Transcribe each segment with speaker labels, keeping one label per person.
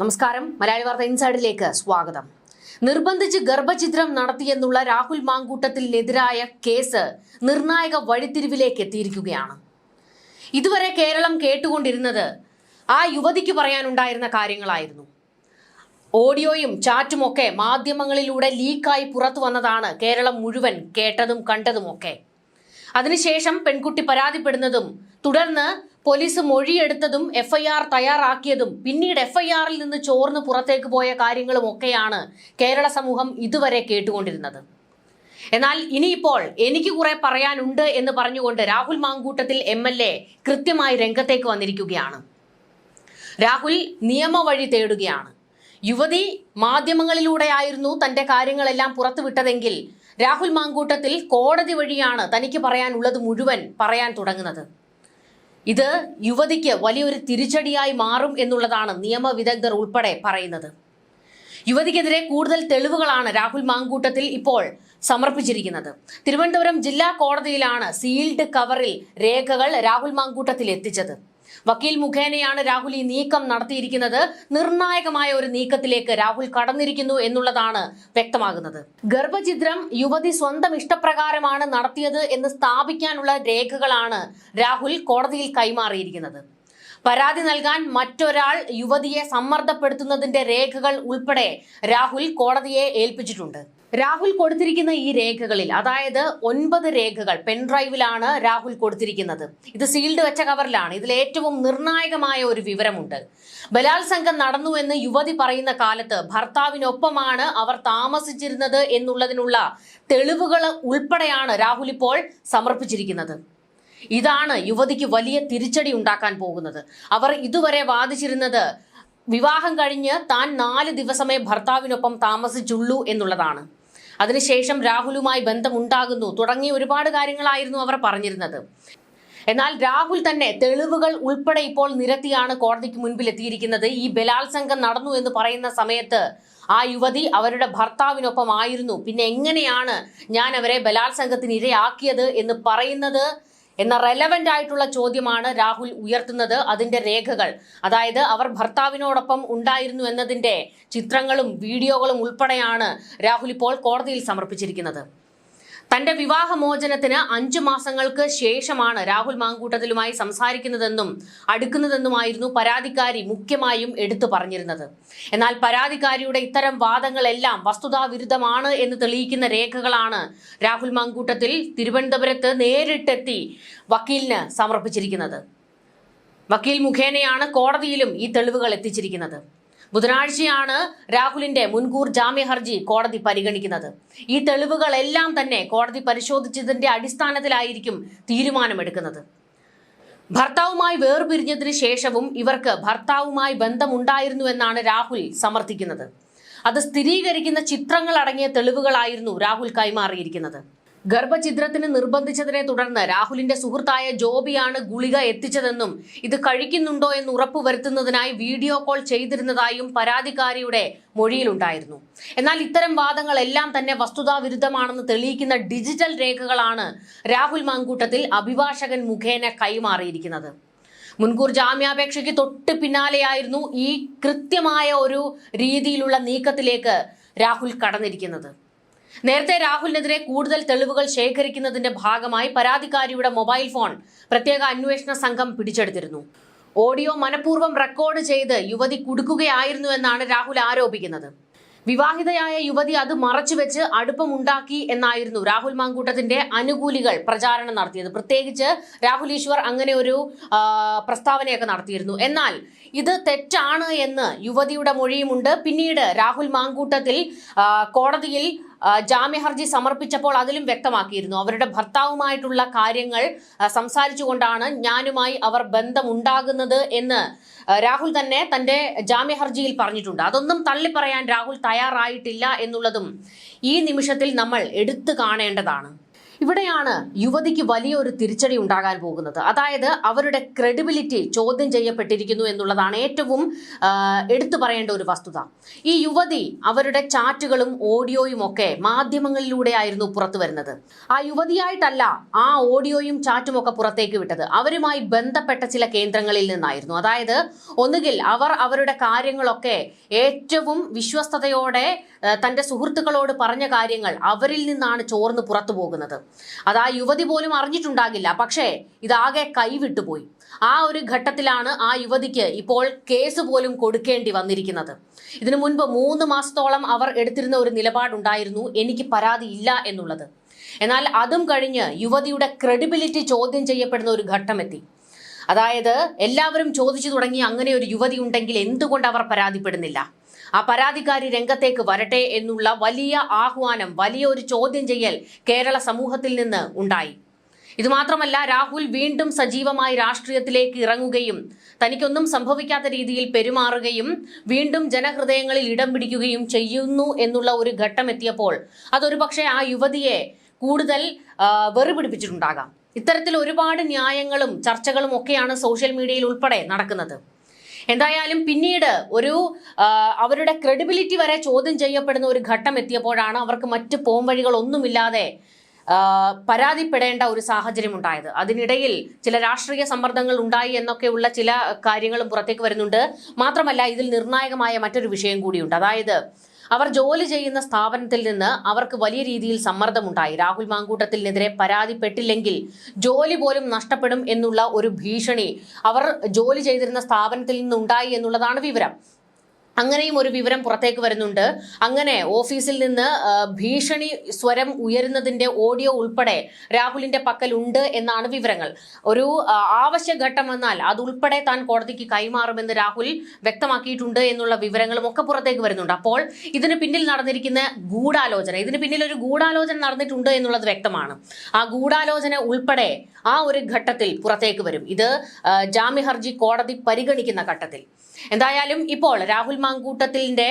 Speaker 1: നമസ്കാരം. മലയാളി വാർത്ത ഇൻസൈഡിലേക്ക് സ്വാഗതം. നിർബന്ധിച്ച് ഗർഭചിത്രം നടത്തിയെന്നുള്ള രാഹുൽ മാങ്കൂട്ടത്തിനെതിരായ കേസ് നിർണായക വഴിത്തിരിവിലേക്ക് എത്തിയിരിക്കുകയാണ്. ഇതുവരെ കേരളം കേട്ടുകൊണ്ടിരുന്നത് ആ യുവതിക്ക് പറയാനുണ്ടായിരുന്ന കാര്യങ്ങളായിരുന്നു. ഓഡിയോയും ചാറ്റുമൊക്കെ മാധ്യമങ്ങളിലൂടെ ലീക്കായി പുറത്തു വന്നതാണ് കേരളം മുഴുവൻ കേട്ടതും കണ്ടതുമൊക്കെ. അതിനുശേഷം പെൺകുട്ടി പരാതിപ്പെടുന്നതും തുടർന്ന് പോലീസ് മൊഴിയെടുത്തതും എഫ്ഐആർ തയ്യാറാക്കിയതും പിന്നീട് എഫ്ഐആറിൽ നിന്ന് ചോർന്ന് പുറത്തേക്ക് പോയ കാര്യങ്ങളും ഒക്കെയാണ് കേരള സമൂഹം ഇതുവരെ കേട്ടുകൊണ്ടിരുന്നത്. എന്നാൽ ഇനിയിപ്പോൾ എനിക്ക് കുറെ പറയാനുണ്ട് എന്ന് പറഞ്ഞുകൊണ്ട് Rahul Mamkootathil M L A കൃത്യമായി രംഗത്തേക്ക് വന്നിരിക്കുകയാണ്. രാഹുൽ നിയമവഴി തേടുകയാണ്. യുവതി മാധ്യമങ്ങളിലൂടെയായിരുന്നു തന്റെ കാര്യങ്ങളെല്ലാം പുറത്തുവിട്ടതെങ്കിൽ രാഹുൽ മാങ്കൂട്ടത്തിൽ കോടതി വഴിയാണ് തനിക്ക് പറയാനുള്ളത് മുഴുവൻ പറയാൻ തുടങ്ങുന്നത്. ഇത് യുവതിക്ക് വലിയൊരു തിരിച്ചടിയായി മാറും എന്നുള്ളതാണ് നിയമവിദഗ്ധർ ഉൾപ്പെടെ പറയുന്നത്. യുവതിക്കെതിരെ കൂടുതൽ തെളിവുകളാണ് രാഹുൽ മാങ്കൂട്ടത്തിൽ ഇപ്പോൾ സമർപ്പിച്ചിരിക്കുന്നത്. തിരുവനന്തപുരം ജില്ലാ കോടതിയിലാണ് സീൽഡ് കവറിൽ രേഖകൾ രാഹുൽ മാങ്കൂട്ടത്തിൽ എത്തിച്ചത്. വക്കീൽ മുഖേനയാണ് രാഹുൽ ഈ നീക്കം നടത്തിയിരിക്കുന്നത്. നിർണായകമായ ഒരു നീക്കത്തിലേക്ക് രാഹുൽ കടന്നിരിക്കുന്നു എന്നുള്ളതാണ് വ്യക്തമാകുന്നത്. ഗർഭചിത്രം യുവതി സ്വന്തം ഇഷ്ടപ്രകാരമാണ് നടത്തിയത് എന്ന് സ്ഥാപിക്കാനുള്ള രേഖകളാണ് രാഹുൽ കോടതിയിൽ കൈമാറിയിരിക്കുന്നത്. പരാതി നൽകാൻ മറ്റൊരാൾ യുവതിയെ സമ്മർദ്ദപ്പെടുത്തുന്നതിന്റെ രേഖകൾ ഉൾപ്പെടെ രാഹുൽ കോടതിയെ ഏൽപ്പിച്ചിട്ടുണ്ട്. രാഹുൽ കൊടുത്തിരിക്കുന്ന ഈ രേഖകളിൽ അതായത് ഒൻപത് രേഖകൾ പെൻഡ്രൈവിലാണ് രാഹുൽ കൊടുത്തിരിക്കുന്നത്. ഇത് സീൽഡ് വെച്ച കവറിലാണ് ഇതിൽ ഏറ്റവും നിർണായകമായ ഒരു വിവരമുണ്ട്. ബലാത്സംഗം നടന്നു എന്ന് യുവതി പറയുന്ന കാലത്ത് ഭർത്താവിനൊപ്പമാണ് അവർ താമസിച്ചിരുന്നത് എന്നുള്ളതിനുള്ള തെളിവുകൾ ഉൾപ്പെടെയാണ് രാഹുൽ ഇപ്പോൾ സമർപ്പിച്ചിരിക്കുന്നത്. ഇതാണ് യുവതിക്ക് വലിയ തിരിച്ചടി ഉണ്ടാക്കാൻ പോകുന്നത്. അവർ ഇതുവരെ വാദിച്ചിരുന്നത് വിവാഹം കഴിഞ്ഞ് താൻ നാല് ദിവസമേ ഭർത്താവിനൊപ്പം താമസിച്ചുള്ളൂ എന്നുള്ളതാണ്. അതിനുശേഷം രാഹുലുമായി ബന്ധമുണ്ടാകുന്നു. തുടങ്ങിയ ഒരുപാട് കാര്യങ്ങളായിരുന്നു അവർ പറഞ്ഞിരുന്നത്. എന്നാൽ രാഹുൽ തന്നെ തെളിവുകൾ ഉൾപ്പെടെ ഇപ്പോൾ നിരത്തിയാണ് കോടതിക്ക് മുൻപിൽ എത്തിയിരിക്കുന്നത് ഈ ബലാത്സംഗം നടന്നു എന്ന് പറയുന്ന സമയത്ത് ആ യുവതി അവരുടെ ഭർത്താവിനൊപ്പം ആയിരുന്നു. പിന്നെ എങ്ങനെയാണ് ഞാൻ അവരെ ബലാത്സംഗത്തിന് ഇരയാക്കിയത് എന്ന് പറയുന്നത് എന്ന റെലവെന്റ് ആയിട്ടുള്ള ചോദ്യമാണ് രാഹുൽ ഉയർത്തുന്നത്. അതിന്റെ രേഖകൾ. അതായത് അവർ ഭർത്താവിനോടൊപ്പം ഉണ്ടായിരുന്നു എന്നതിന്റെ ചിത്രങ്ങളും വീഡിയോകളും ഉൾപ്പെടെയാണ് രാഹുൽ ഇപ്പോൾ കോടതിയിൽ സമർപ്പിച്ചിരിക്കുന്നത്. തന്റെ വിവാഹമോചനത്തിന് അഞ്ചു മാസങ്ങൾക്ക് ശേഷമാണ് രാഹുൽ മാങ്കൂട്ടത്തിലുമായി സംസാരിക്കുന്നതെന്നും അടുക്കുന്നതെന്നുമായിരുന്നു പരാതിക്കാരി മുഖ്യമായും എടുത്തു പറഞ്ഞിരുന്നത്. എന്നാൽ പരാതിക്കാരിയുടെ ഇത്തരം വാദങ്ങളെല്ലാം വസ്തുതാവിരുദ്ധമാണ് എന്ന് തെളിയിക്കുന്ന രേഖകളാണ് രാഹുൽ മാങ്കൂട്ടത്തിൽ തിരുവനന്തപുരത്ത് നേരിട്ടെത്തി വക്കീലിന് സമർപ്പിച്ചിരിക്കുന്നത്. വക്കീൽ മുഖേനയാണ് കോടതിയിലും ഈ തെളിവുകൾ എത്തിച്ചിരിക്കുന്നത്. ബുധനാഴ്ചയാണ് രാഹുലിന്റെ മുൻകൂർ ജാമ്യ ഹർജി കോടതി പരിഗണിക്കുന്നത്. ഈ തെളിവുകളെല്ലാം തന്നെ കോടതി പരിശോധിച്ചതിന്റെ അടിസ്ഥാനത്തിലായിരിക്കും തീരുമാനമെടുക്കുന്നത്. ഭർത്താവുമായി വേർപിരിഞ്ഞതിന് ശേഷവും ഇവർക്ക് ഭർത്താവുമായി ബന്ധമുണ്ടായിരുന്നു എന്നാണ് രാഹുൽ സമർത്ഥിക്കുന്നത്. അത് സ്ഥിരീകരിക്കുന്ന ചിത്രങ്ങൾ അടങ്ങിയ തെളിവുകളായിരുന്നു രാഹുൽ കൈമാറിയിരിക്കുന്നത്. ഗർഭചിത്രത്തിന് നിർബന്ധിച്ചതിനെ തുടർന്ന് രാഹുലിന്റെ സുഹൃത്തായ ജോബിയാണ് ഗുളിക എത്തിച്ചതെന്നും ഇത് കഴിക്കുന്നുണ്ടോ എന്ന് ഉറപ്പുവരുത്തുന്നതിനായി വീഡിയോ കോൾ ചെയ്തിരുന്നതായും പരാതിക്കാരിയുടെ മൊഴിയിലുണ്ടായിരുന്നു. എന്നാൽ ഇത്തരം വാദങ്ങൾ എല്ലാം തന്നെ വസ്തുതാവിരുദ്ധമാണെന്ന് തെളിയിക്കുന്ന ഡിജിറ്റൽ രേഖകളാണ് രാഹുൽ മാങ്കൂട്ടത്തിൽ അഭിഭാഷകൻ മുഖേന കൈമാറിയിരിക്കുന്നത്. മുൻകൂർ ജാമ്യാപേക്ഷയ്ക്ക് തൊട്ട് പിന്നാലെയായിരുന്നു ഈ കൃത്യമായ ഒരു രീതിയിലുള്ള നീക്കത്തിലേക്ക് രാഹുൽ കടന്നിരിക്കുന്നത്. നേരത്തെ രാഹുലിനെതിരെ കൂടുതൽ തെളിവുകൾ ശേഖരിക്കുന്നതിന്റെ ഭാഗമായി പരാതിക്കാരിയുടെ മൊബൈൽ ഫോൺ പ്രത്യേക അന്വേഷണ സംഘം പിടിച്ചെടുത്തിരുന്നു. ഓഡിയോ മനഃപൂർവം റെക്കോർഡ് ചെയ്ത് യുവതി കുടുക്കുകയായിരുന്നു എന്നാണ് രാഹുൽ ആരോപിക്കുന്നത്. വിവാഹിതയായ യുവതി അത് മറച്ചുവെച്ച് അടുപ്പമുണ്ടാക്കി എന്നായിരുന്നു രാഹുൽ മാങ്കൂട്ടത്തിന്റെ അനുകൂലികൾ പ്രചാരണം നടത്തിയത്. പ്രത്യേകിച്ച് രാഹുൽ ഈശ്വർ അങ്ങനെ ഒരു പ്രസ്താവനയൊക്കെ നടത്തിയിരുന്നു. എന്നാൽ ഇത് തെറ്റാണ് എന്ന് യുവതിയുടെ മൊഴിയുമുണ്ട്. പിന്നീട് രാഹുൽ മാങ്കൂട്ടത്തിൽ കോടതിയിൽ ജാമ്യഹർജി ജാമ്യ ഹർജി സമർപ്പിച്ചപ്പോൾ അതിലും വ്യക്തമാക്കിയിരുന്നു. അവരുടെ ഭർത്താവുമായിട്ടുള്ള കാര്യങ്ങൾ സംസാരിച്ചുകൊണ്ടാണ് ഞാനുമായി അവർ ബന്ധമുണ്ടാകുന്നത് എന്ന് രാഹുൽ തന്നെ തന്റെ ജാമ്യ ഹർജിയിൽ പറഞ്ഞിട്ടുണ്ട്. അതൊന്നും തള്ളിപ്പറയാൻ രാഹുൽ തയ്യാറായിട്ടില്ല എന്നുള്ളതും ഈ നിമിഷത്തിൽ നമ്മൾ എടുത്തു കാണേണ്ടതാണ്. ഇവിടെയാണ് യുവതിക്ക് വലിയൊരു തിരിച്ചടി ഉണ്ടാകാൻ പോകുന്നത്. അതായത് അവരുടെ ക്രെഡിബിലിറ്റി ചോദ്യം ചെയ്യപ്പെട്ടിരിക്കുന്നു എന്നുള്ളതാണ് ഏറ്റവും എടുത്തു പറയേണ്ട ഒരു വസ്തുത. ഈ യുവതി അവരുടെ ചാറ്റുകളും ഓഡിയോയും ഒക്കെ മാധ്യമങ്ങളിലൂടെ ആയിരുന്നു പുറത്തു വരുന്നത്. ആ യുവതിയായിട്ടല്ല ആ ഓഡിയോയും ചാറ്റും ഒക്കെ പുറത്തേക്ക് വിട്ടത്. അവരുമായി ബന്ധപ്പെട്ട ചില കേന്ദ്രങ്ങളിൽ നിന്നായിരുന്നു. അതായത് ഒന്നുകിൽ അവർ അവരുടെ കാര്യങ്ങളൊക്കെ ഏറ്റവും വിശ്വസ്തയോടെ ആ, തന്റെ സുഹൃത്തുക്കളോട് പറഞ്ഞ കാര്യങ്ങൾ അവരിൽ നിന്നാണ് ചോർന്ന് പുറത്തു പോകുന്നത്. അത് ആ യുവതി പോലും അറിഞ്ഞിട്ടുണ്ടാകില്ല. പക്ഷേ ഇതാകെ കൈവിട്ടുപോയി ആ ഒരു ഘട്ടത്തിലാണ് ആ യുവതിക്ക് ഇപ്പോൾ കേസ് പോലും കൊടുക്കേണ്ടി വന്നിരിക്കുന്നത്. ഇതിനു മുൻപ് മൂന്ന് മാസത്തോളം അവർ എടുത്തിരുന്ന ഒരു നിലപാടുണ്ടായിരുന്നു. എനിക്ക് പരാതി ഇല്ല എന്നുള്ളത്. എന്നാൽ അതും കഴിഞ്ഞ് യുവതിയുടെ ക്രെഡിബിലിറ്റി ചോദ്യം ചെയ്യപ്പെടുന്ന ഒരു ഘട്ടമെത്തി. അതായത് എല്ലാവരും ചോദിച്ചു തുടങ്ങി അങ്ങനെ ഒരു യുവതി ഉണ്ടെങ്കിൽ എന്തുകൊണ്ട് അവർ പരാതിപ്പെടുന്നില്ല? ആ പരാതിക്കാരി രംഗത്തേക്ക് വരട്ടെ എന്നുള്ള വലിയ ആഹ്വാനം വലിയ ഒരു ചോദ്യം ചെയ്യൽ കേരള സമൂഹത്തിൽ നിന്ന് ഉണ്ടായി. ഇതുമാത്രമല്ല രാഹുൽ വീണ്ടും സജീവമായി രാഷ്ട്രീയത്തിലേക്ക് ഇറങ്ങുകയും തനിക്കൊന്നും സംഭവിക്കാത്ത രീതിയിൽ പെരുമാറുകയും വീണ്ടും ജനഹൃദയങ്ങളിൽ ഇടം പിടിക്കുകയും ചെയ്യുന്നു എന്നുള്ള ഒരു ഘട്ടം എത്തിയപ്പോൾ അതൊരു പക്ഷേ ആ യുവതിയെ കൂടുതൽ വെറുപിടിപ്പിച്ചിട്ടുണ്ടാകാം. ഇത്തരത്തിൽ ഒരുപാട് ന്യായങ്ങളും ചർച്ചകളും ഒക്കെയാണ് സോഷ്യൽ മീഡിയയിൽ ഉൾപ്പെടെ നടക്കുന്നത്. എന്തായാലും പിന്നീട് ഒരു അവരുടെ ക്രെഡിബിലിറ്റി വരെ ചോദ്യം ചെയ്യപ്പെടുന്ന ഒരു ഘട്ടം എത്തിയപ്പോഴാണ് അവർക്ക് മറ്റ് പോംവഴികളൊന്നുമില്ലാതെ പരാതിപ്പെടേണ്ട ഒരു സാഹചര്യം ഉണ്ടായത്. അതിനിടയിൽ ചില രാഷ്ട്രീയ സമ്മർദ്ദങ്ങൾ ഉണ്ടായി എന്നൊക്കെയുള്ള ചില കാര്യങ്ങളും പുറത്തേക്ക് വരുന്നുണ്ട്. മാത്രമല്ല ഇതിൽ നിർണായകമായ മറ്റൊരു വിഷയം കൂടിയുണ്ട്. അതായത് അവർ ജോലി ചെയ്യുന്ന സ്ഥാപനത്തിൽ നിന്ന് അവർക്ക് വലിയ രീതിയിൽ സമ്മർദ്ദമുണ്ടായി. രാഹുൽ മാങ്കൂട്ടത്തിനെതിരെ പരാതിപ്പെട്ടില്ലെങ്കിൽ ജോലി പോലും നഷ്ടപ്പെടും എന്നുള്ള ഒരു ഭീഷണി അവർ ജോലി ചെയ്തിരുന്ന സ്ഥാപനത്തിൽ നിന്നുണ്ടായി എന്നുള്ളതാണ് വിവരം. അങ്ങനെയും ഒരു വിവരം പുറത്തേക്ക് വരുന്നുണ്ട്. അങ്ങനെ ഓഫീസിൽ നിന്ന് ഭീഷണി സ്വരം ഉയരുന്നതിന്റെ ഓഡിയോ ഉൾപ്പെടെ രാഹുലിന്റെ പക്കൽ ഉണ്ട് എന്നാണ് വിവരങ്ങൾ. ഒരു ആവശ്യഘട്ടം വന്നാൽ അതുൾപ്പെടെ താൻ കോടതിക്ക് കൈമാറുമെന്ന് രാഹുൽ വ്യക്തമാക്കിയിട്ടുണ്ട് എന്നുള്ള വിവരങ്ങളും ഒക്കെ പുറത്തേക്ക് വരുന്നുണ്ട്. അപ്പോൾ ഇതിന് പിന്നിൽ നടന്നിരിക്കുന്ന ഗൂഢാലോചന ഇതിന് പിന്നിൽ ഒരു ഗൂഢാലോചന നടന്നിട്ടുണ്ട് എന്നുള്ളത് വ്യക്തമാണ്. ആ ഗൂഢാലോചന ഉൾപ്പെടെ ആ ഒരു ഘട്ടത്തിൽ പുറത്തേക്ക് വരും. ഇത് ജാമ്യ ഹർജി കോടതി പരിഗണിക്കുന്ന ഘട്ടത്തിൽ. എന്തായാലും ഇപ്പോൾ രാഹുൽ മാങ്കൂട്ടത്തിലിന്റെ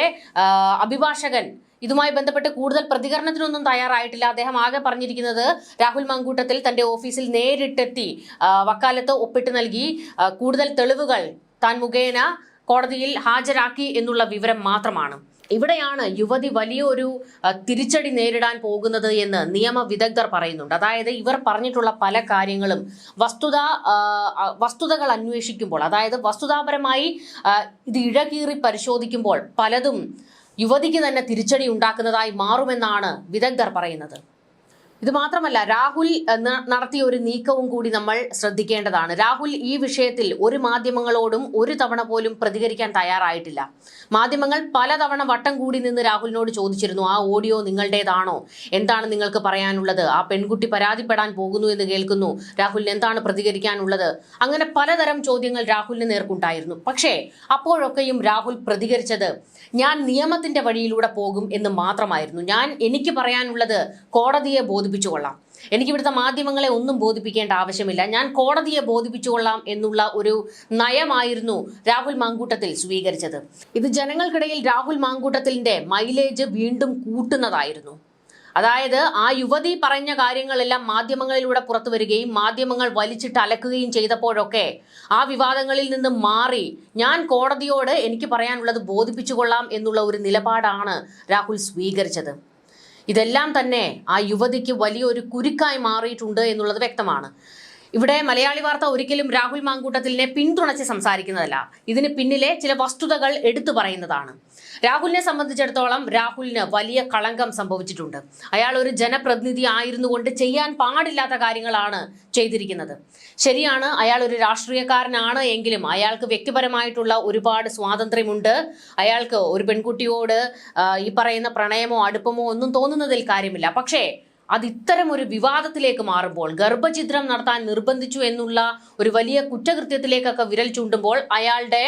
Speaker 1: അഭിഭാഷകൻ ഇതുമായി ബന്ധപ്പെട്ട് കൂടുതൽ പ്രതികരണത്തിനൊന്നും തയ്യാറായിട്ടില്ല. അദ്ദേഹം ആകെ പറഞ്ഞിരിക്കുന്നത് രാഹുൽ മാങ്കൂട്ടത്തിൽ തന്റെ ഓഫീസിൽ നേരിട്ടെത്തി വക്കാലത്ത് ഒപ്പിട്ട് നൽകി കൂടുതൽ തെളിവുകൾ താൻ മുഖേന കോടതിയിൽ ഹാജരാക്കി എന്നുള്ള വിവരം മാത്രമാണ്. ഇവിടെയാണ് യുവതി വലിയൊരു തിരിച്ചടി നേരിടാൻ പോകുന്നത് എന്ന് നിയമ വിദഗ്ധർ പറയുന്നുണ്ട്. അതായത് ഇവർ പറഞ്ഞിട്ടുള്ള പല കാര്യങ്ങളും വസ്തുത വസ്തുതകൾ അന്വേഷിക്കുമ്പോൾ അതായത് വസ്തുതാപരമായി ഇത് ഇഴകീറി പരിശോധിക്കുമ്പോൾ പലതും യുവതിക്ക് തന്നെ തിരിച്ചടി ഉണ്ടാക്കുന്നതായി മാറുമെന്നാണ് വിദഗ്ധർ പറയുന്നത്. ഇത് മാത്രമല്ല രാഹുൽ നടത്തിയ ഒരു നീക്കവും കൂടി നമ്മൾ ശ്രദ്ധിക്കേണ്ടതാണ്. രാഹുൽ ഈ വിഷയത്തിൽ ഒരു മാധ്യമങ്ങളോടും ഒരു തവണ പോലും പ്രതികരിക്കാൻ തയ്യാറായിട്ടില്ല. മാധ്യമങ്ങൾ പലതവണ വട്ടം കൂടി നിന്ന് രാഹുലിനോട് ചോദിച്ചിരുന്നു ആ ഓഡിയോ നിങ്ങളുടേതാണോ? എന്താണ് നിങ്ങൾക്ക് പറയാനുള്ളത്? ആ പെൺകുട്ടി പരാതിപ്പെടാൻ പോകുന്നു എന്ന് കേൾക്കുന്നു. രാഹുലിന് എന്താണ് പ്രതികരിക്കാനുള്ളത്? അങ്ങനെ പലതരം ചോദ്യങ്ങൾ രാഹുലിന് നേർക്കുണ്ടായിരുന്നു. പക്ഷേ അപ്പോഴൊക്കെയും രാഹുൽ പ്രതികരിച്ചത് ഞാൻ നിയമത്തിന്റെ വഴിയിലൂടെ പോകും എന്ന് മാത്രമായിരുന്നു. ഞാൻ എനിക്ക് പറയാനുള്ളത് കോടതിയെ ബോധിപ്പിച്ചു കൊള്ളാം എനിക്ക് ഇവിടുത്തെ മാധ്യമങ്ങളെ ഒന്നും ബോധിപ്പിക്കേണ്ട ആവശ്യമില്ല. ഞാൻ കോടതിയെ ബോധിപ്പിച്ചു കൊള്ളാം എന്നുള്ള ഒരു നയമായിരുന്നു രാഹുൽ മാങ്കൂട്ടത്തിൽ സ്വീകരിച്ചത്. ഇത് ജനങ്ങൾക്കിടയിൽ രാഹുൽ മാങ്കൂട്ടത്തിന്റെ മൈലേജ് വീണ്ടും കൂട്ടുന്നതായിരുന്നു. അതായത് ആ യുവതി പറഞ്ഞ കാര്യങ്ങളെല്ലാം മാധ്യമങ്ങളിലൂടെ പുറത്തു വരികയും മാധ്യമങ്ങൾ വലിച്ചിട്ട് അലക്കുകയും ചെയ്തപ്പോഴൊക്കെ ആ വിവാദങ്ങളിൽ നിന്ന് മാറി ഞാൻ കോടതിയോട് എനിക്ക് പറയാനുള്ളത് ബോധിപ്പിച്ചു കൊള്ളാം എന്നുള്ള ഒരു നിലപാടാണ് രാഹുൽ സ്വീകരിച്ചത്. ഇതെല്ലാം തന്നെ ആ യുവതിക്ക് വലിയൊരു കുരുക്കായി മാറിയിട്ടുണ്ട് എന്നുള്ളത് വ്യക്തമാണ്. ഇവിടെ മലയാളി വാർത്ത ഒരിക്കലും രാഹുൽ മാങ്കൂട്ടത്തിലിനെ പിന്തുണച്ച് സംസാരിക്കുന്നതല്ല. ഇതിന് പിന്നിലെ ചില വസ്തുതകൾ എടുത്തു പറയുന്നതാണ്. രാഹുലിനെ സംബന്ധിച്ചിടത്തോളം രാഹുലിന് വലിയ കളങ്കം സംഭവിച്ചിട്ടുണ്ട്. അയാൾ ഒരു ജനപ്രതിനിധി ആയിരുന്നു കൊണ്ട് ചെയ്യാൻ പാടില്ലാത്ത കാര്യങ്ങളാണ് ചെയ്തിരിക്കുന്നത്. ശരിയാണ് അയാൾ ഒരു രാഷ്ട്രീയക്കാരനാണ് എങ്കിലും അയാൾക്ക് വ്യക്തിപരമായിട്ടുള്ള ഒരുപാട് സ്വാതന്ത്ര്യമുണ്ട്. അയാൾക്ക് ഒരു പെൺകുട്ടിയോട് ഈ പറയുന്ന പ്രണയമോ അടുപ്പമോ ഒന്നും തോന്നുന്നതിൽ കാര്യമില്ല. പക്ഷേ അത് ഇത്തരം ഒരു വിവാദത്തിലേക്ക് മാറുമ്പോൾ ഗർഭഛിദ്രം നടത്താൻ നിർബന്ധിച്ചു എന്നുള്ള ഒരു വലിയ കുറ്റകൃത്യത്തിലേക്കൊക്കെ വിരൽ ചൂണ്ടുമ്പോൾ അയാളുടെ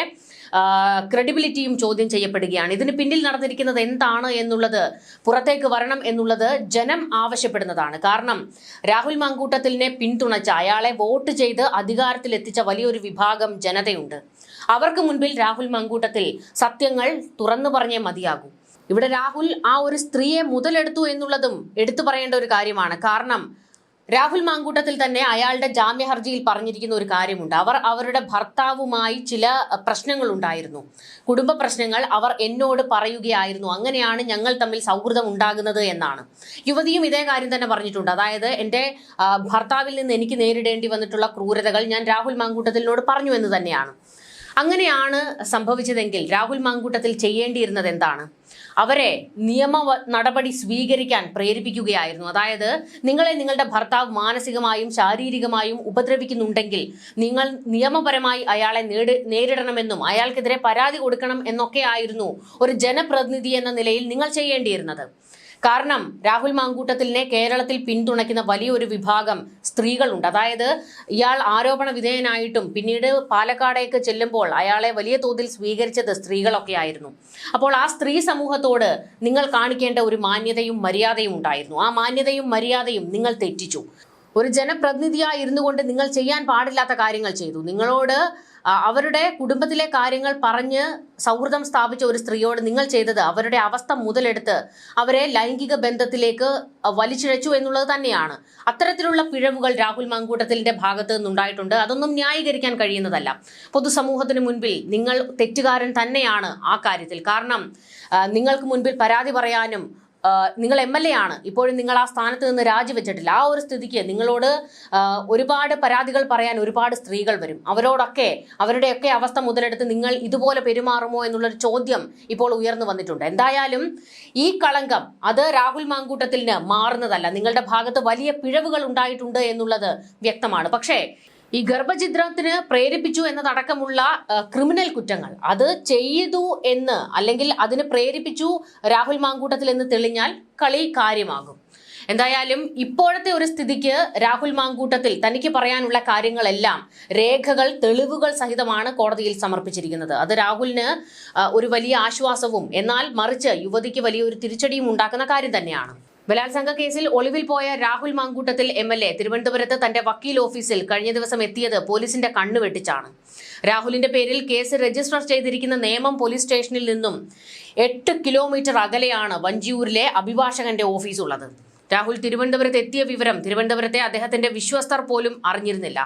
Speaker 1: ക്രെഡിബിലിറ്റിയും ചോദ്യം ചെയ്യപ്പെടുകയാണ്. ഇതിന് പിന്നിൽ നടന്നിരിക്കുന്നത് എന്താണ് എന്നുള്ളത് പുറത്തേക്ക് വരണം എന്നുള്ളത് ജനം ആവശ്യപ്പെടുന്നതാണ്. കാരണം രാഹുൽ മാങ്കൂട്ടത്തിലിനെ പിന്തുണച്ച അയാളെ വോട്ട് ചെയ്ത് അധികാരത്തിൽ എത്തിച്ച വലിയൊരു വിഭാഗം ജനതയുണ്ട്. അവർക്ക് മുൻപിൽ രാഹുൽ മാങ്കൂട്ടത്തിൽ സത്യങ്ങൾ തുറന്നു പറഞ്ഞേ മതിയാകൂ. ഇവിടെ രാഹുൽ ആ ഒരു സ്ത്രീയെ മുതലെടുത്തു എന്നുള്ളതും എടുത്തു പറയേണ്ട ഒരു കാര്യമാണ്. കാരണം രാഹുൽ മാങ്കൂട്ടത്തിൽ തന്നെ അയാളുടെ ജാമ്യ ഹർജിയിൽ പറഞ്ഞിരിക്കുന്ന ഒരു കാര്യമുണ്ട്. അവർ അവരുടെ ഭർത്താവുമായി ചില പ്രശ്നങ്ങൾ ഉണ്ടായിരുന്നു കുടുംബ പ്രശ്നങ്ങൾ അവർ എന്നോട് പറയുകയായിരുന്നു. അങ്ങനെയാണ് ഞങ്ങൾ തമ്മിൽ സൗഹൃദം ഉണ്ടാകുന്നത് എന്നാണ്. യുവതിയും ഇതേ കാര്യം തന്നെ പറഞ്ഞിട്ടുണ്ട്. അതായത് എന്റെ ഭർത്താവിൽ നിന്ന് എനിക്ക് നേരിടേണ്ടി വന്നിട്ടുള്ള ക്രൂരതകൾ ഞാൻ രാഹുൽ മാങ്കൂട്ടത്തിനോട് പറഞ്ഞു എന്ന് തന്നെയാണ്. അങ്ങനെയാണ് സംഭവിച്ചതെങ്കിൽ രാഹുൽ മാങ്കൂട്ടത്തിൽ ചെയ്യേണ്ടിയിരുന്നത് എന്താണ്? അവരെ നിയമ നടപടി സ്വീകരിക്കാൻ പ്രേരിപ്പിക്കുകയായിരുന്നു. അതായത് നിങ്ങളെ നിങ്ങളുടെ ഭർത്താവ് മാനസികമായും ശാരീരികമായും ഉപദ്രവിക്കുന്നുണ്ടെങ്കിൽ നിങ്ങൾ നിയമപരമായി അയാളെ നേരിടണമെന്നും അയാൾക്കെതിരെ പരാതി കൊടുക്കണം എന്നൊക്കെ ആയിരുന്നു ഒരു ജനപ്രതിനിധി എന്ന നിലയിൽ നിങ്ങൾ ചെയ്യേണ്ടിയിരുന്നത്. കാരണം രാഹുൽ മാങ്കൂട്ടത്തിലിനെ കേരളത്തിൽ പിന്തുണയ്ക്കുന്ന വലിയൊരു വിഭാഗം സ്ത്രീകളുണ്ട്. അതായത് ഇയാൾ ആരോപണ വിധേയനായിട്ടും പിന്നീട് പാലക്കാടേക്ക് ചെല്ലുമ്പോൾ അയാളെ വലിയ തോതിൽ സ്വീകരിച്ചത് സ്ത്രീകളൊക്കെ ആയിരുന്നു. അപ്പോൾ ആ സ്ത്രീ സമൂഹത്തോട് നിങ്ങൾ കാണിക്കേണ്ട ഒരു മാന്യതയും മര്യാദയും ഉണ്ടായിരുന്നു. ആ മാന്യതയും മര്യാദയും നിങ്ങൾ തെറ്റിച്ചു. ഒരു ജനപ്രതിനിധിയായി ഇരുന്നു കൊണ്ട് നിങ്ങൾ ചെയ്യാൻ പാടില്ലാത്ത കാര്യങ്ങൾ ചെയ്തു. നിങ്ങളോട് അവരുടെ കുടുംബത്തിലെ കാര്യങ്ങൾ പറഞ്ഞ് സൗഹൃദം സ്ഥാപിച്ച ഒരു സ്ത്രീയോട് നിങ്ങൾ ചെയ്തത് അവരുടെ അവസ്ഥ മുതലെടുത്ത് അവരെ ലൈംഗിക ബന്ധത്തിലേക്ക് വലിച്ചിഴച്ചു എന്നുള്ളത് തന്നെയാണ്. അത്തരത്തിലുള്ള പിഴവുകൾ രാഹുൽ മാങ്കൂട്ടത്തിലിന്റെ ഭാഗത്ത് നിന്നുണ്ടായിട്ടുണ്ട്. അതൊന്നും ന്യായീകരിക്കാൻ കഴിയുന്നതല്ല. പൊതുസമൂഹത്തിന് മുൻപിൽ നിങ്ങൾ തെറ്റുകാരൻ തന്നെയാണ് ആ കാര്യത്തിൽ. കാരണം നിങ്ങൾക്ക് മുൻപിൽ പരാതി പറയാനും നിങ്ങൾ എം എൽ എ ആണ്. ഇപ്പോഴും നിങ്ങൾ ആ സ്ഥാനത്ത് നിന്ന് രാജിവെച്ചിട്ടില്ല. ആ ഒരു സ്ഥിതിക്ക് നിങ്ങളോട് ഒരുപാട് പരാതികൾ പറയാൻ ഒരുപാട് സ്ത്രീകൾ വരും. അവരോടൊക്കെ അവരുടെയൊക്കെ അവസ്ഥ മുതലെടുത്ത് നിങ്ങൾ ഇതുപോലെ പെരുമാറുമോ എന്നുള്ളൊരു ചോദ്യം ഇപ്പോൾ ഉയർന്നു വന്നിട്ടുണ്ട്. എന്തായാലും ഈ കളങ്കം അത് രാഹുൽ മാങ്കൂട്ടത്തിന് മാറുന്നതല്ല. നിങ്ങളുടെ ഭാഗത്ത് വലിയ പിഴവുകൾ ഉണ്ടായിട്ടുണ്ട് എന്നുള്ളത് വ്യക്തമാണ്. പക്ഷേ ഈ ഗർഭഛിദ്രത്തിന് പ്രേരിപ്പിച്ചു എന്നതടക്കമുള്ള ക്രിമിനൽ കുറ്റങ്ങൾ. അത് ചെയ്തു എന്ന് അല്ലെങ്കിൽ അതിന് പ്രേരിപ്പിച്ചു രാഹുൽ മാങ്കൂട്ടത്തിൽ എന്ന് തെളിഞ്ഞാൽ കളി കാര്യമാകും. എന്തായാലും ഇപ്പോഴത്തെ ഒരു സ്ഥിതിക്ക് രാഹുൽ മാങ്കൂട്ടത്തിൽ തനിക്ക് പറയാനുള്ള കാര്യങ്ങളെല്ലാം രേഖകൾ തെളിവുകൾ സഹിതമാണ് കോടതിയിൽ സമർപ്പിച്ചിരിക്കുന്നത്. അത് രാഹുലിന് ഒരു വലിയ ആശ്വാസവും എന്നാൽ മറിച്ച് യുവതിക്ക് വലിയൊരു തിരിച്ചടിയും ഉണ്ടാക്കുന്ന കാര്യം തന്നെയാണ്. ബലാത്സംഗ കേസിൽ ഒളിവിൽ പോയ Rahul Mamkootathil M L A. തിരുവനന്തപുരത്ത് തന്റെ വക്കീൽ ഓഫീസിൽ കഴിഞ്ഞ ദിവസം എത്തിയത് പോലീസിന്റെ കണ്ണുവെട്ടിച്ചാണ് രാഹുലിന്റെ പേരിൽ കേസ് രജിസ്റ്റർ ചെയ്തിരിക്കുന്ന നേമം പോലീസ് സ്റ്റേഷനിൽ നിന്നും എട്ട് കിലോമീറ്റർ അകലെയാണ് വഞ്ചിയൂരിലെ അഭിഭാഷകന്റെ ഓഫീസ് ഉള്ളത് രാഹുൽ തിരുവനന്തപുരത്ത് എത്തിയ വിവരം തിരുവനന്തപുരത്തെ അദ്ദേഹത്തിന്റെ വിശ്വസ്തർ പോലും അറിഞ്ഞിരുന്നില്ല.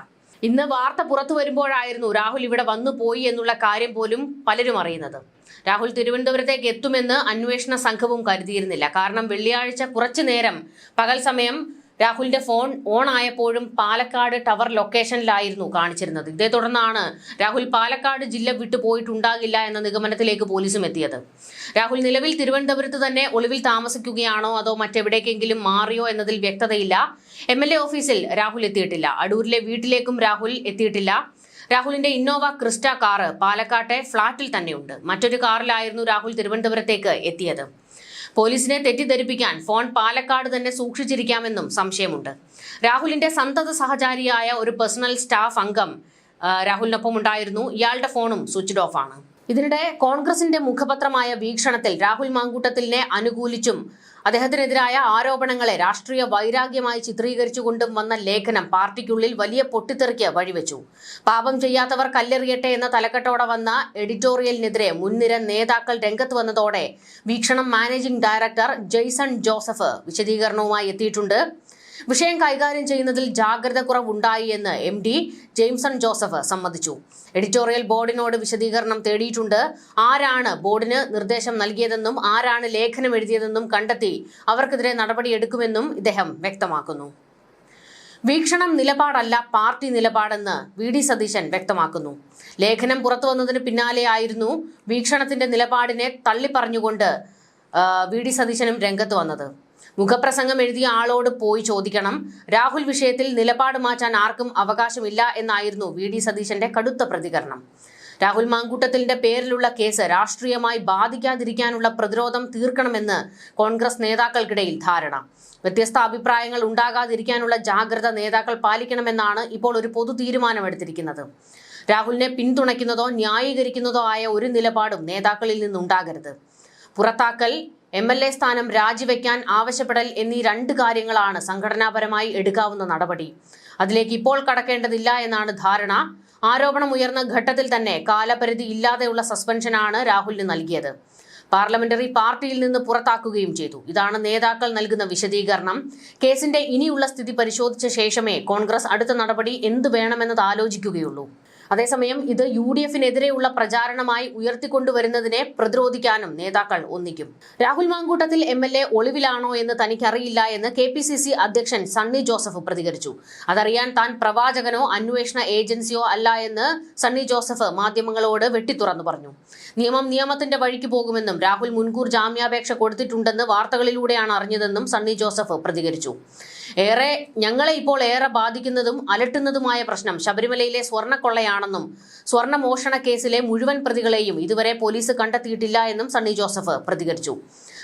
Speaker 1: ഇന്ന് വാർത്ത പുറത്തു വരുമ്പോഴായിരുന്നു രാഹുൽ ഇവിടെ വന്നു പോയി എന്നുള്ള കാര്യം പോലും പലരും അറിയുന്നത്. രാഹുൽ തിരുവനന്തപുരത്തേക്ക് എത്തുമെന്ന് അന്വേഷണ സംഘവും കരുതിയിരുന്നില്ല. കാരണം വെള്ളിയാഴ്ച കുറച്ചു നേരം പകൽ സമയം രാഹുലിന്റെ ഫോൺ ഓൺ ആയപ്പോഴും പാലക്കാട് ടവർ ലൊക്കേഷനിലായിരുന്നു കാണിച്ചിരുന്നത്. ഇതേ തുടർന്നാണ് രാഹുൽ പാലക്കാട് ജില്ല വിട്ടു പോയിട്ടുണ്ടാകില്ല എന്ന നിഗമനത്തിലേക്ക് പോലീസും എത്തിയത്. രാഹുൽ നിലവിൽ തിരുവനന്തപുരത്ത് തന്നെ ഒളിവിൽ താമസിക്കുകയാണോ അതോ മറ്റെവിടേക്കെങ്കിലും മാറിയോ എന്നതിൽ വ്യക്തതയില്ല. എം ഓഫീസിൽ രാഹുൽ എത്തിയിട്ടില്ല. അടൂരിലെ വീട്ടിലേക്കും രാഹുൽ എത്തിയിട്ടില്ല. രാഹുലിന്റെ ഇന്നോവ ക്രിസ്റ്റ കാറ് പാലക്കാട്ടെ ഫ്ളാറ്റിൽ തന്നെയുണ്ട്. മറ്റൊരു കാറിലായിരുന്നു രാഹുൽ തിരുവനന്തപുരത്തേക്ക് എത്തിയത്. പോലീസിനെ തെറ്റിദ്ധരിപ്പിക്കാൻ ഫോൺ പാലക്കാട് തന്നെ സൂക്ഷിച്ചിരിക്കാമെന്നും സംശയമുണ്ട്. രാഹുലിന്റെ സന്തത സഹചാരിയായ ഒരു പേഴ്സണൽ സ്റ്റാഫ് അംഗം രാഹുലിനൊപ്പം ഉണ്ടായിരുന്നു. ഇയാളുടെ ഫോണും സ്വിച്ച്ഡ് ഓഫ് ആണ്. ഇതിനിടെ കോൺഗ്രസിന്റെ മുഖപത്രമായ വീക്ഷണത്തിൽ രാഹുൽ മാങ്കൂട്ടത്തിലിനെ അനുകൂലിച്ചും അദ്ദേഹത്തിനെതിരായ ആരോപണങ്ങളെ രാഷ്ട്രീയ വൈരാഗ്യമായി ചിത്രീകരിച്ചുകൊണ്ടും വന്ന ലേഖനം പാർട്ടിക്കുള്ളിൽ വലിയ പൊട്ടിത്തെറിക്ക് വഴിവെച്ചു. പാപം ചെയ്യാത്തവർ കല്ലെറിയട്ടെ എന്ന തലക്കെട്ടോടെ വന്ന എഡിറ്റോറിയലിനെതിരെ മുൻനിര നേതാക്കൾ രംഗത്ത് വന്നതോടെ വീക്ഷണം മാനേജിംഗ് ഡയറക്ടർ ജെയ്സൺ ജോസഫ് വിശദീകരണവുമായി എത്തിയിട്ടുണ്ട്. വിഷയം കൈകാര്യം ചെയ്യുന്നതിൽ ജാഗ്രത കുറവുണ്ടായി എന്ന് എം ഡി ജെയിംസൺ ജോസഫ് സമ്മതിച്ചു. എഡിറ്റോറിയൽ ബോർഡിനോട് വിശദീകരണം തേടിയിട്ടുണ്ട്. ആരാണ് ബോർഡിന് നിർദ്ദേശം നൽകിയതെന്നും ആരാണ് ലേഖനം എഴുതിയതെന്നും കണ്ടെത്തി അവർക്കെതിരെ നടപടിയെടുക്കുമെന്നും ഇദ്ദേഹം വ്യക്തമാക്കുന്നു. വീക്ഷണം നിലപാടല്ല പാർട്ടി നിലപാടെന്ന് വി ഡി സതീശൻ വ്യക്തമാക്കുന്നു. ലേഖനം പുറത്തു വന്നതിന് പിന്നാലെയായിരുന്നു വീക്ഷണത്തിന്റെ നിലപാടിനെ തള്ളിപ്പറഞ്ഞുകൊണ്ട് വി ഡി സതീശനും രംഗത്ത് വന്നത്. മുഖപ്രസംഗം എഴുതിയ ആളോട് പോയി ചോദിക്കണം. രാഹുൽ വിഷയത്തിൽ നിലപാട് മാറ്റാൻ ആർക്കും അവകാശമില്ല എന്നായിരുന്നു വി ഡി സതീശന്റെ കടുത്ത പ്രതികരണം. രാഹുൽ മാങ്കൂട്ടത്തിന്റെ പേരിലുള്ള കേസ് രാഷ്ട്രീയമായി ബാധിക്കാതിരിക്കാനുള്ള പ്രതിരോധം തീർക്കണമെന്ന് കോൺഗ്രസ് നേതാക്കൾക്കിടയിൽ ധാരണ. വ്യത്യസ്ത അഭിപ്രായങ്ങൾ ഉണ്ടാകാതിരിക്കാനുള്ള ജാഗ്രത നേതാക്കൾ പാലിക്കണമെന്നാണ് ഇപ്പോൾ ഒരു പൊതു തീരുമാനമെടുത്തിരിക്കുന്നത്. രാഹുലിനെ പിന്തുണയ്ക്കുന്നതോ ന്യായീകരിക്കുന്നതോ ആയ ഒരു നിലപാടും നേതാക്കളിൽ നിന്നുണ്ടാകരുത്. പുറത്താക്കൽ എം എൽ എ സ്ഥാനം രാജിവെക്കാൻ ആവശ്യപ്പെടൽ എന്നീ രണ്ട് കാര്യങ്ങളാണ് സംഘടനാപരമായി എടുക്കാവുന്ന നടപടി. അതിലേക്ക് ഇപ്പോൾ കടക്കേണ്ടതില്ല എന്നാണ് ധാരണ. ആരോപണം ഉയർന്ന ഘട്ടത്തിൽ തന്നെ കാലപരിധി ഇല്ലാതെയുള്ള സസ്പെൻഷനാണ് രാഹുലിന് നൽകിയത്. പാർലമെന്ററി പാർട്ടിയിൽ നിന്ന് പുറത്താക്കുകയും ചെയ്തു. ഇതാണ് നേതാക്കൾ നൽകുന്ന വിശദീകരണം. കേസിന്റെ ഇനിയുള്ള സ്ഥിതി പരിശോധിച്ച ശേഷമേ കോൺഗ്രസ് അടുത്ത നടപടി എന്ത് വേണമെന്നത് ആലോചിക്കുകയുള്ളൂ. അതേസമയം ഇത് യു ഡി എഫിനെതിരെയുള്ള പ്രചാരണമായി ഉയർത്തിക്കൊണ്ടുവരുന്നതിനെ പ്രതിരോധിക്കാനും നേതാക്കൾ ഒന്നിക്കും. Rahul Mamkootathil M L A ഒളിവിലാണോ എന്ന് തനിക്കറിയില്ല എന്ന് കെ പി സി സി അധ്യക്ഷൻ സണ്ണി ജോസഫ് പ്രതികരിച്ചു. അതറിയാൻ താൻ പ്രവാചകനോ അന്വേഷണ ഏജൻസിയോ അല്ല എന്ന് സണ്ണി ജോസഫ് മാധ്യമങ്ങളോട് വെട്ടിത്തുറന്നു പറഞ്ഞു. നിയമം നിയമത്തിന്റെ വഴിക്ക് പോകുമെന്നും രാഹുൽ മുൻകൂർ ജാമ്യാപേക്ഷ കൊടുത്തിട്ടുണ്ടെന്ന് വാർത്തകളിലൂടെയാണ് അറിഞ്ഞതെന്നും സണ്ണി ജോസഫ് പ്രതികരിച്ചു. ഏറെ ഞങ്ങളെ ഇപ്പോൾ ഏറെ ബാധിക്കുന്നതും അലട്ടുന്നതുമായ പ്രശ്നം ശബരിമലയിലെ സ്വർണക്കൊള്ളയാണെന്നും സ്വർണ മോഷണ കേസിലെ മുഴുവൻ പ്രതികളെയും ഇതുവരെ പോലീസ് കണ്ടെത്തിയിട്ടില്ല എന്നും സണ്ണി ജോസഫ് പ്രതികരിച്ചു.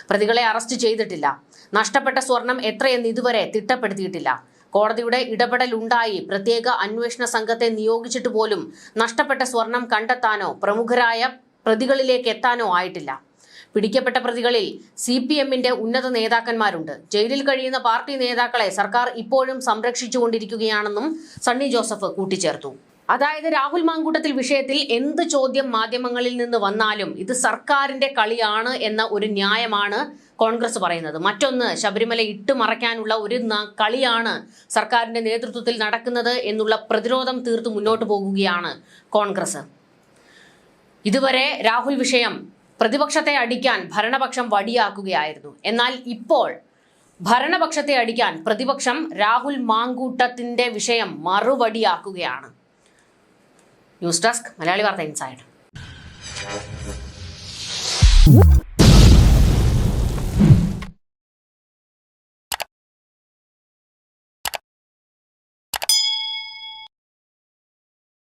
Speaker 1: പ്രതികളെ അറസ്റ്റ് ചെയ്തിട്ടില്ല. നഷ്ടപ്പെട്ട സ്വർണം എത്രയെന്ന് ഇതുവരെ തിട്ടപ്പെടുത്തിയിട്ടില്ല. കോടതിയുടെ ഇടപെടൽ ഉണ്ടായി പ്രത്യേക അന്വേഷണ സംഘത്തെ നിയോഗിച്ചിട്ട് പോലും നഷ്ടപ്പെട്ട സ്വർണം കണ്ടെത്താനോ പ്രമുഖരായ പ്രതികളിലേക്ക് എത്താനോ ആയിട്ടില്ല. പിടിക്കപ്പെട്ട പ്രതികളിൽ സി പി എമ്മിന്റെ ഉന്നത നേതാക്കന്മാരുണ്ട്. ജയിലിൽ കഴിയുന്ന പാർട്ടി നേതാക്കളെ സർക്കാർ ഇപ്പോഴും സംരക്ഷിച്ചുകൊണ്ടിരിക്കുകയാണെന്നും സണ്ണി ജോസഫ് കൂട്ടിച്ചേർത്തു. അതായത് രാഹുൽ മാങ്കൂട്ടത്തിൽ വിഷയത്തിൽ എന്ത് ചോദ്യം മാധ്യമങ്ങളിൽ നിന്ന് വന്നാലും ഇത് സർക്കാരിന്റെ കളിയാണ് എന്ന ഒരു ന്യായമാണ് കോൺഗ്രസ് പറയുന്നത്. മറ്റൊന്ന് ശബരിമല ഇട്ടുമറയ്ക്കാനുള്ള ഒരു കളിയാണ് സർക്കാരിന്റെ നേതൃത്വത്തിൽ നടക്കുന്നത് എന്നുള്ള പ്രതിരോധം തീർത്ത് മുന്നോട്ട് പോകുകയാണ് കോൺഗ്രസ്. ഇതുവരെ രാഹുൽ വിഷയം പ്രതിപക്ഷത്തെ അടിക്കാൻ ഭരണപക്ഷം വടിയാക്കുകയായിരുന്നു. എന്നാൽ ഇപ്പോൾ ഭരണപക്ഷത്തെ അടിക്കാൻ പ്രതിപക്ഷം രാഹുൽ മാങ്കൂട്ടത്തിന്റെ വിഷയം മറുപടിയാക്കുകയാണ്. ന്യൂസ് ഡെസ്ക് മലയാളി വാർത്ത ഇൻസൈഡ്.